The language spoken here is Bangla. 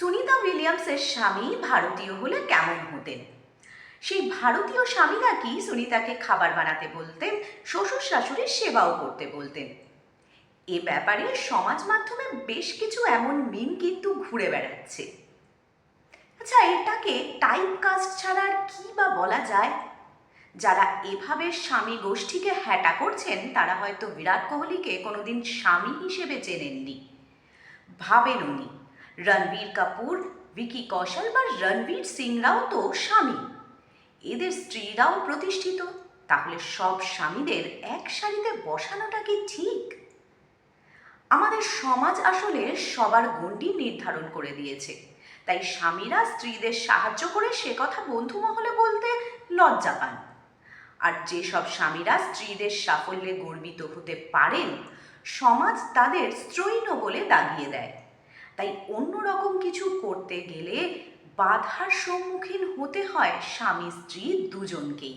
সুনিতা উইলিয়ামসের স্বামী ভারতীয় হলে কেমন হতেন? সেই ভারতীয় স্বামী নাকি সুনিতাকে খাবার বানাতে বলতেন, শ্বশুর শাশুড়ির সেবাও করতে বলতেন? এ ব্যাপারে সমাজ মাধ্যমে বেশ কিছু এমন মিম কিন্তু ঘুরে বেড়াচ্ছে। আচ্ছা এটাকে টাইপ কাস্ট ছাড়া আর কি বা বলা যায়? যারা এভাবে স্বামী গোষ্ঠীকে হ্যাটা করছেন, তারা হয়তো বিরাট কোহলিকে কোনোদিন স্বামী হিসেবে চেনেননি। ভাবেন উনি রণবীর কাপুর, ভিকি কৌশল বা রণবীর সিংরাও তো স্বামী। এদের স্ত্রীরাও প্রতিষ্ঠিত। তাহলে সব স্বামীদের এক সারিতে বসানোটা কি ঠিক? আমাদের সমাজ আসলে সবার গণ্ডি নির্ধারণ করে দিয়েছে। তাই স্বামীরা স্ত্রীদের সাহায্য করে সে কথা বন্ধু মহলে বলতে লজ্জা পান। আর যেসব স্বামীরা স্ত্রীদের সাফল্যে গর্বিত হতে পারেন, সমাজ তাদের স্ত্রৈণ বলে দাগিয়ে দেয়। তাই অন্যরকম কিছু করতে গেলে বাধার সম্মুখীন হতে হয় স্বামী স্ত্রী দুজনকেই।